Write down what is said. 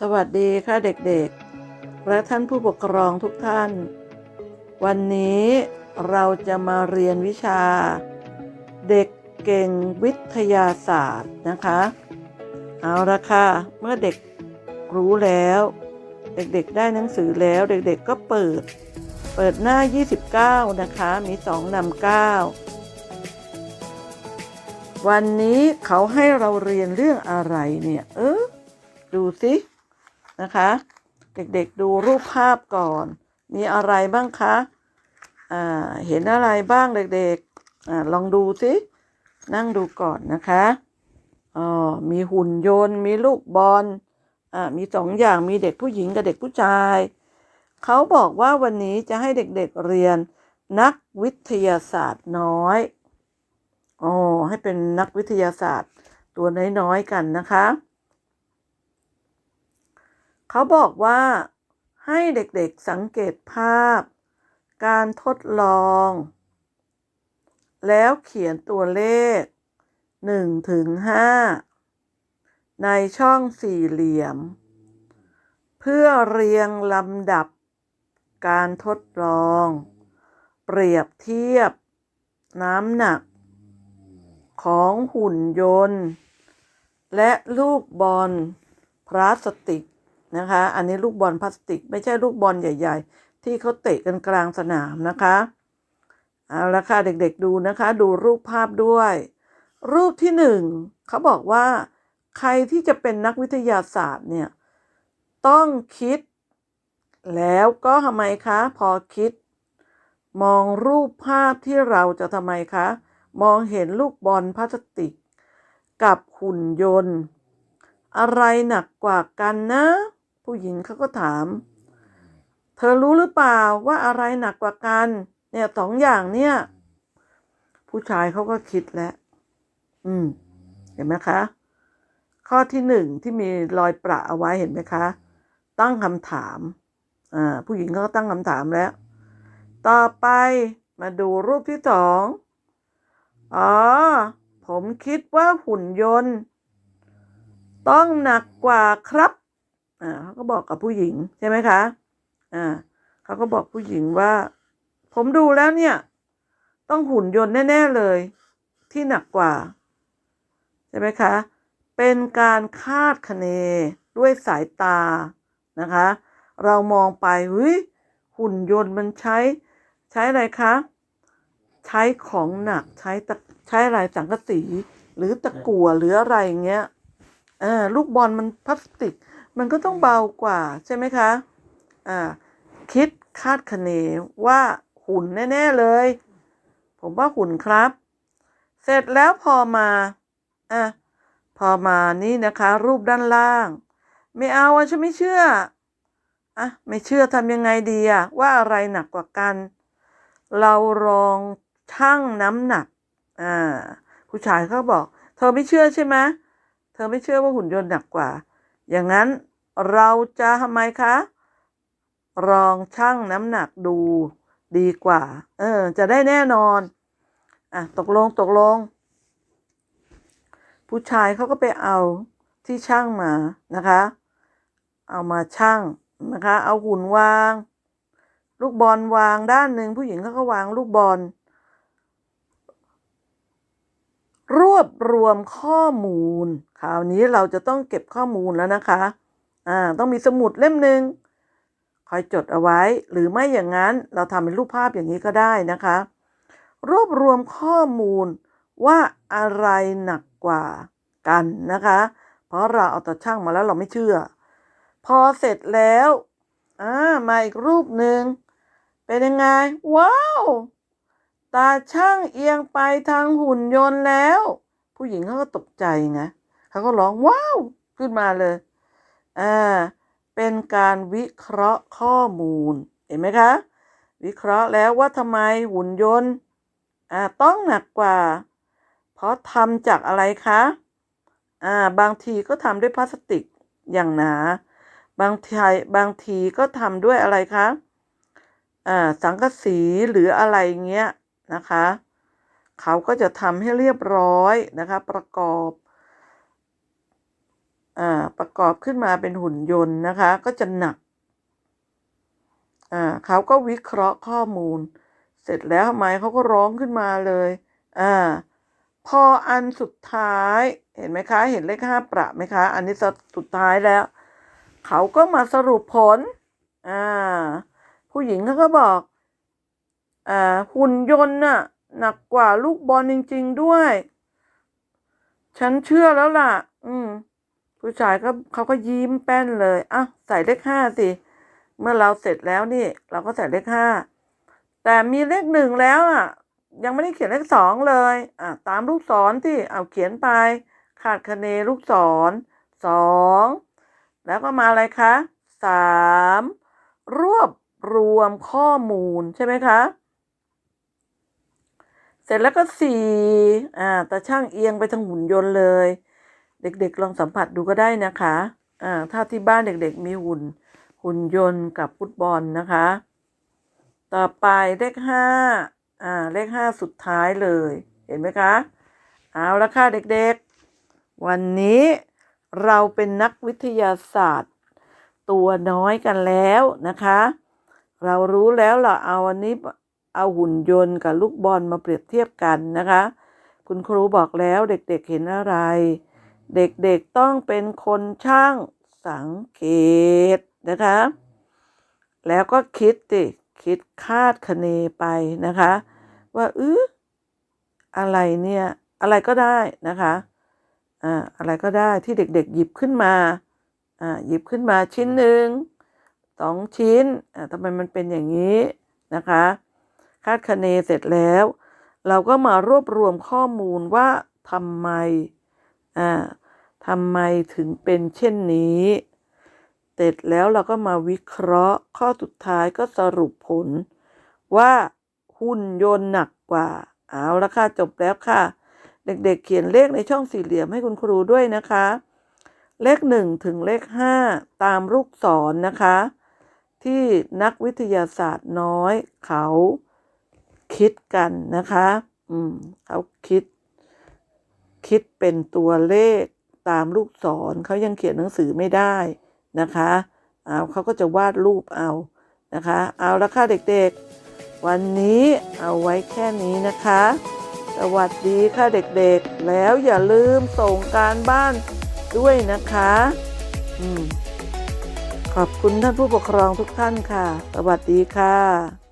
สวัสดีค่ะเด็กๆ และท่านผู้ปกครองทุกท่าน วันนี้เราจะมาเรียนวิชา เด็กเก่งวิทยาศาสตร์นะคะ เอาละค่ะ เมื่อเด็กรู้แล้ว เด็กๆ ได้หนังสือแล้วเด็กๆก็เปิด เปิดหน้า 29 นะคะ มีสองนำเก้าวันนี้เขาให้เราเรียนเรื่องอะไรเนี่ย เออ ดูสิ นะคะ เด็กๆดูรูปภาพก่อน มีอะไรบ้างคะอ่าเห็นอะไรบ้างเด็กๆอ่าลองดูสินั่งดูก่อนนะคะอ๋อมีหุ่นยนต์ มีลูกบอลอ่ามีสองอย่างมีเด็กผู้หญิงกับเด็กผู้ชายเขาบอกว่าวันนี้จะให้เด็กๆเรียนนักวิทยาศาสตร์น้อยอ๋อให้เป็นนักวิทยาศาสตร์ตัวน้อยๆกันนะคะ เขาบอกว่าให้เด็กๆสังเกตภาพ การทดลอง แล้วเขียนตัวเลข1ถึง5ในช่องสี่เหลี่ยม เพื่อเรียงลำดับการทดลอง เปรียบเทียบ น้ำหนัก ของหุ่นยนต์ และลูกบอลพลาสติก นะคะ อันนี้ลูกบอลพลาสติก ไม่ใช่ลูกบอลใหญ่ ๆ ที่เขาเตะกันกลางสนามนะคะเอาละค่ะเด็กๆดูนะคะ ดูรูปภาพด้วย รูปที่หนึ่งเขาบอกว่า ใครที่จะเป็นนักวิทยาศาสตร์เนี่ยต้องคิด แล้วก็ทำไมคะ พอคิด มองรูปภาพที่เราจะทำไมคะ มองเห็นลูกบอลพลาสติก กับหุ่นยนต์ อะไรหนักกว่ากันนะ ผู้หญิงเขาก็ถาม เธอรู้หรือเปล่าว่าอะไรหนักกว่ากัน เนี่ยสองอย่างเนี่ย ผู้ชายเขาก็คิดแล้ว อืม เห็นไหมคะ ข้อที่หนึ่งที่มีรอยประเอาไว้เห็นไหมคะ ตั้งคำถาม อ่า ผู้หญิงเขาก็ตั้งคำถามแล้ว ต่อไปมาดูรูปที่สองอ๋อ ผมคิดว่าหุ่นยนต์ ต้องหนักกว่าครับ อ่าเขาก็บอกกับผู้หญิงใช่ไหมคะ อ่าเขาก็บอกผู้หญิงว่า ผมดูแล้วเนี่ย ต้องหุ่นยนต์แน่ ๆ เลย ที่หนักกว่า ใช่ไหมคะ เป็นการคาดคะเนด้วยสายตานะคะ เรามองไปเฮ้ยหุ่นยนต์มันใช้ ใช้อะไรคะ ใช้ของหนักใช้ตะใช้อะไรสังกะสีหรือตะกั่วหรืออะไรอย่างเงี้ยเออลูกบอลมันพลาสติก มันก็ต้องเบากว่าใช่ไหมคะอ่าคิดคาดคะเนว่าหุ่นแน่ ๆ เลย ผมว่าหุ่นครับ เสร็จแล้วพอมาอะพอมานี่นะคะ รูปด้านล่าง ไม่เอาอะฉันไม่เชื่ออะไม่เชื่อทำยังไงดีอะว่าอะไรหนักกว่ากัน เราลองชั่งน้ำหนักอ่าผู้ชายเขาบอก เธอไม่เชื่อใช่ไหมเธอไม่เชื่อว่าหุ่นยนต์หนักกว่า อย่างนั้น เราจะทำไมคะลองชั่งน้ำหนักดูดีกว่า เออ จะได้แน่นอน อะ ตกลงตกลง ผู้ชายเขาก็ไปเอาที่ช่างมานะคะ เอามาช่างนะคะ เอาหุ่นวาง ลูกบอลวางด้านหนึ่งผู้หญิงเขาก็วางลูกบอล รวบรวมข้อมูล คราวนี้เราจะต้องเก็บข้อมูลแล้วนะคะ อ่าต้องมีสมุดเล่มหนึ่งคอยจดเอาไว้ หรือไม่อย่างนั้นเราทำเป็นรูปภาพอย่างนี้ก็ได้นะคะ รวบรวมข้อมูลว่าอะไรหนักกว่ากันนะคะ เพราะเราเอาตาช่างมาแล้วเราไม่เชื่อ พอเสร็จแล้วอ่ามาอีกรูปหนึ่งเป็นยังไง ว้าว ตาช่างเอียงไปทางหุ่นยนต์แล้ว ผู้หญิงเขาก็ตกใจไงเขาก็ร้องว้าว ขึ้นมาเลย อ่าเป็นการวิเคราะห์ข้อมูล เห็นไหมคะ วิเคราะห์แล้วว่าทำไมหุ่นยนต์อ่าต้องหนักกว่า เพราะทำจากอะไรคะอ่าบางทีก็ทำด้วยพลาสติกอย่างหนา บางทีบางทีก็ทำด้วยอะไรคะอ่าสังกะสีหรืออะไรเงี้ยนะคะ เขาก็จะทำให้เรียบร้อยนะคะประกอบ ประกอบขึ้นมาเป็นหุ่นยนต์นะคะ ก็จะหนักเขาก็วิเคราะห์ข้อมูล เสร็จแล้วทำไมเขาก็ร้องขึ้นมาเลยอพออันสุดท้ายเห็นไหมคะ เห็นเลขห้าประไหมคะ อันนี้สุดท้ายแล้ว เขาก็มาสรุปผลผู้หญิงเขาก็บอกอหุ่นยนต์น่ะหนักกว่าลูกบอลจริง ๆด้วย ฉันเชื่อแล้วล่ะ อืม ผู้ชายก็เขาก็ยิ้มแป้นเลยอะใส่เลขห้าสิ เมื่อเราเสร็จแล้วนี่ เราก็ใส่เลขห้าแต่มีเลขหนึ่งแล้วอะ ยังไม่ได้เขียนเลขสองเลยอะตามลูกศรที่เอาเขียนไป ขาดคะเนลูกศรสองแล้วก็มาอะไรคะสามรวบรวมข้อมูลใช่ไหมคะ เสร็จแล้วก็สี่อ่าแต่ช่างเอียงไปทางหุ่นยนต์เลย เด็กๆลองสัมผัสดูก็ได้นะคะอ่าถ้าที่บ้านเด็กๆมีหุ่น หุ่นยนต์กับฟุตบอลนะคะ ต่อไปเลขห้าอ่าเลขห้าสุดท้ายเลย เห็นไหมคะ เอาละค่ะเด็กๆ วันนี้เราเป็นนักวิทยาศาสตร์ ตัวน้อยกันแล้วนะคะ เรารู้แล้วเราเอาวันนี้เอาหุ่นยนต์กับลูกบอลมาเปรียบเทียบกันนะคะ คุณครูบอกแล้วเด็กๆเห็นอะไร เด็กๆต้องเป็นคนช่างสังเกตนะคะ แล้วก็คิดติคิดคาดคะเนไปนะคะ ว่าเอออะไรเนี่ย อะไรก็ได้นะคะอ่าอะไรก็ได้ที่เด็กๆ หยิบขึ้นมาอ่าหยิบขึ้นมาชิ้นหนึ่งสองชิ้นอ่าทำไมมันเป็นอย่างนี้นะคะ คาดคะเนเสร็จแล้ว เราก็มารวบรวมข้อมูลว่าทำไม อ่าทำไมถึงเป็นเช่นนี้เสร็จแล้วเราก็มาวิเคราะห์ข้อสุดท้ายก็สรุปผล ว่าหุ่นยนต์หนักกว่า เอาละค่ะจบแล้วค่ะ เด็กๆเขียนเลขในช่องสี่เหลี่ยมให้คุณครูด้วยนะคะ เลขหนึ่งถึงเลขห้าตามลูกศรนนะคะ ที่นักวิทยาศาสตร์น้อยเขาคิดกันนะคะ อืมเขาคิด คิดเป็นตัวเลขตามลูกศรเขายังเขียนหนังสือไม่ได้นะคะเอาเขาก็จะวาดรูปเอานะคะ เอาละค่ะเด็กๆ วันนี้เอาไว้แค่นี้นะคะ สวัสดีค่ะเด็กๆ แล้วอย่าลืมส่งการบ้านด้วยนะคะอืมขอบคุณท่านผู้ปกครองทุกท่านค่ะ สวัสดีค่ะ